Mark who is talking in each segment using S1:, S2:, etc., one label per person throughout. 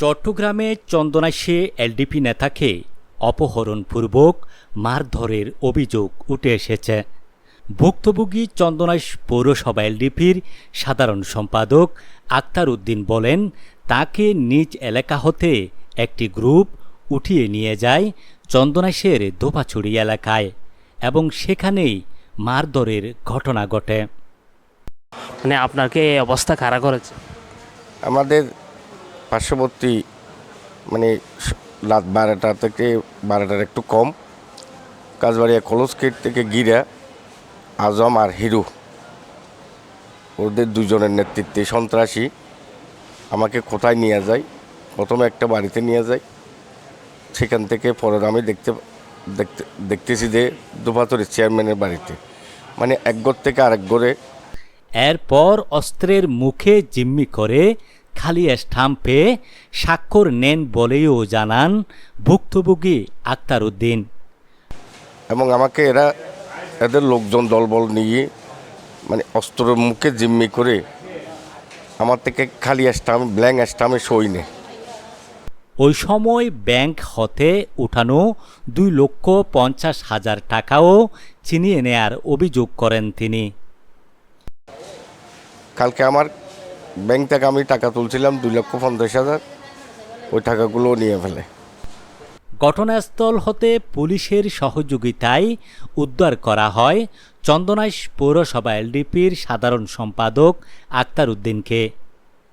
S1: চট্টগ্রামে চন্দনাইশে এলডিপি নেতাকে অপহরণপূর্বক মারধরের অভিযোগ উঠে এসেছে। ভুক্তভোগী চন্দনাইশ পৌরসভা এলডিপির সাধারণ সম্পাদক আক্তার উদ্দিন বলেন, তাকে নিজ এলাকা হতে একটি গ্রুপ উঠিয়ে নিয়ে যায় চন্দনাইশের দোপাছড়ি এলাকায় এবং সেখানেই মারধরের ঘটনা ঘটে।
S2: মানে আপনাকে এই অবস্থা খাড়া করেছে?
S3: আমাদের পার্শ্ববর্তী মানে রাত বারোটা থেকে বারোটার একটু কম। কাজবাড়িয়া কলস গেট থেকে গিরা, আজম আর হিরু। ওদের দুজনের নেতৃত্বে সন্ত্রাসী। আমাকে কোথায় নিয়ে যায়? প্রথমে একটা বাড়িতে নিয়ে যায়। সেখান থেকে পরে আমি দেখতে দেখতে, দেখতেছি যে দুপাতরের চেয়ারম্যানের বাড়িতে। মানে এক ঘর থেকে আরেক ঘরে
S1: এরপর অস্ত্রের মুখে জিম্মি করে খালি স্টাম্প স্বাক্ষর নেন বলেও জানান ভুক্তভোগী আক্তার উদ্দিন
S3: এবং আমাকে এরা এদের লোকজন দলবল নিয়ে মানে অস্ত্রের মুখে জিম্মি করে আমার থেকে খালি স্টাম্প ব্ল্যাঙ্ক স্টাম্পে সই নেয়।
S1: ওই সময় ব্যাংক হতে উঠানো দুই লক্ষ পঞ্চাশ হাজার টাকাও ছিনিয়ে নেয়ার অভিযোগ করেন তিনি।
S3: কালকে আমার ব্যাংক থেকে আমি টাকা তুলছিলাম দুই লক্ষ পঞ্চাশ হাজার। ওই টাকাগুলো নিয়ে ফেলে।
S1: ঘটনাস্থল হতে পুলিশের সহযোগিতায় উদ্ধার করা হয় চন্দনাইশ পৌরসভা এলডিপির সাধারণ সম্পাদক আক্তার উদ্দিনকে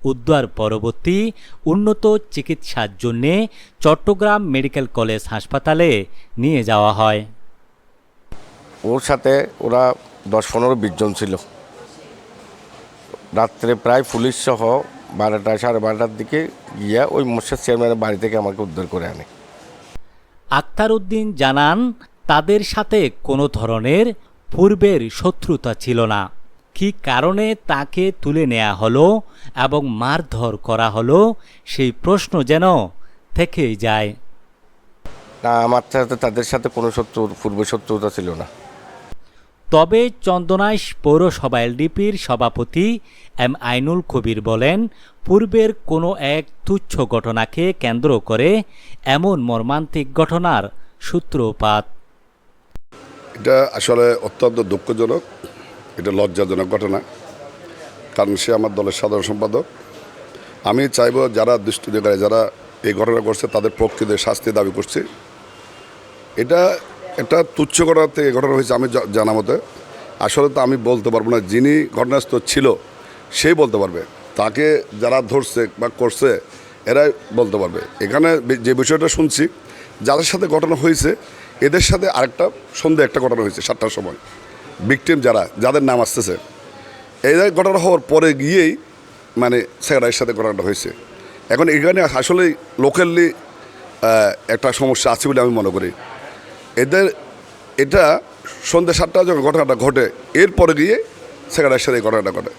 S1: উদ্ধার পরবর্তী উন্নত চিকিৎসার জন্যে চট্টগ্রাম মেডিকেল কলেজ হাসপাতালে নিয়ে যাওয়া হয়।
S3: ওর সাথে ওরা দশ পনেরো বিশজন ছিল। রাত্রে প্রায় পুলিশ সহ বারোটা সাড়ে বারোটার দিকে গিয়া ওই মোর্শেদ চেয়ারম্যানের বাড়ি থেকে আমাকে উদ্ধার করে আনে।
S1: আক্তার উদ্দিন জানান তাদের সাথে কোনো ধরনের পূর্বের শত্রুতা ছিল না। কী কারণে তাকে তুলে নেওয়া হলো এবং মারধর করা হলো সেই প্রশ্ন যেন থেকেই যায়।
S3: না আমার সাথে তাদের সাথে কোনো শত্রু পূর্ব শত্রুতা ছিল না।
S1: তবে চন্দনাইশ পৌরসভা এলডিপির সভাপতি এম আইনুল কবির বলেন, পূর্বের কোনো এক তুচ্ছ ঘটনাকে কেন্দ্র করে এমন মর্মান্তিক ঘটনার সূত্রপাত।
S4: এটা আসলে অত্যন্ত দুঃখজনক, এটা লজ্জাজনক ঘটনা, কারণ সে আমার দলের সাধারণ সম্পাদক। আমি চাইব যারা দুষ্কৃতিকারী যারা এই ঘটনা করছে তাদের প্রকৃত শাস্তি দাবি করছি। এটা একটা তুচ্ছ ঘটনাতে থেকে ঘটনা হয়েছে, আমি জানা মতে। আসলে তো আমি বলতে পারব না, যিনি ঘটনাস্থল ছিল সেই বলতে পারবে। তাকে যারা ধরছে বা করছে, এরাই বলতে পারবে। এখানে যে বিষয়টা শুনছি, যাদের সাথে ঘটনা হয়েছে, এদের সাথে আরেকটা সন্ধ্যে একটা ঘটনা হয়েছে সাতটার সময়। ভিকটিম যারা, যাদের নাম আসতেছে এই ঘটনা হওয়ার পরে গিয়েই মানে সেক্রেটারির সাথে ঘটনাটা হয়েছে। এখন এখানে আসলেই লোকালি একটা সমস্যা আছে বলে আমি মনে করি। এটা সন্ধ্যে সাতটা যখন ঘটনাটা ঘটে এরপরে গিয়ে সেক্রেটারির সাথে ঘটনাটা ঘটে।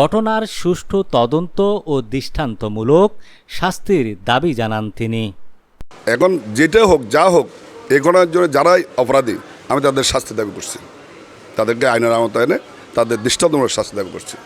S1: ঘটনার সুষ্ঠু তদন্ত ও দৃষ্টান্তমূলক শাস্তির দাবি জানান তিনি।
S4: এখন যেটা হোক যা হোক এ ঘটনার জন্য যারাই অপরাধী আমি তাদের শাস্তি দাবি করছি। তাদেরকে আইনের আওতায় এনে তাদের দৃষ্টান্তমূলক শাস্তি দাবি করছি।